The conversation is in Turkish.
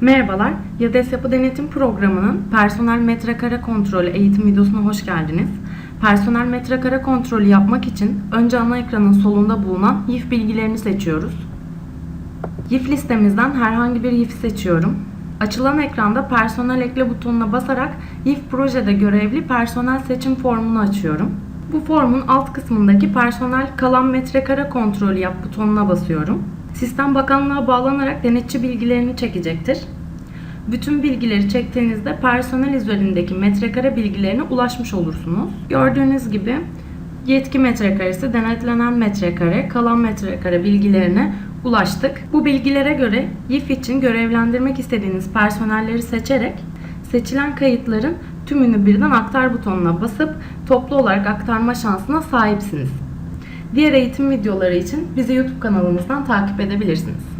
Merhabalar, YADES Yapı Denetim Programı'nın personel metrekare kontrolü eğitim videosuna hoş geldiniz. Personel metrekare kontrolü yapmak için önce ana ekranın solunda bulunan YIF bilgilerini seçiyoruz. YIF listemizden herhangi bir YIF seçiyorum. Açılan ekranda personel ekle butonuna basarak YIF projede görevli personel seçim formunu açıyorum. Bu formun alt kısmındaki personel kalan metrekare kontrolü yap butonuna basıyorum. Sistem bakanlığa bağlanarak denetçi bilgilerini çekecektir. Bütün bilgileri çektiğinizde personel üzerindeki metrekare bilgilerine ulaşmış olursunuz. Gördüğünüz gibi yetki metrekaresi, denetlenen metrekare, kalan metrekare bilgilerine ulaştık. Bu bilgilere göre YIF için görevlendirmek istediğiniz personelleri seçerek seçilen kayıtların tümünü birden aktar butonuna basıp toplu olarak aktarma şansına sahipsiniz. Diğer eğitim videoları için bizi YouTube kanalımızdan takip edebilirsiniz.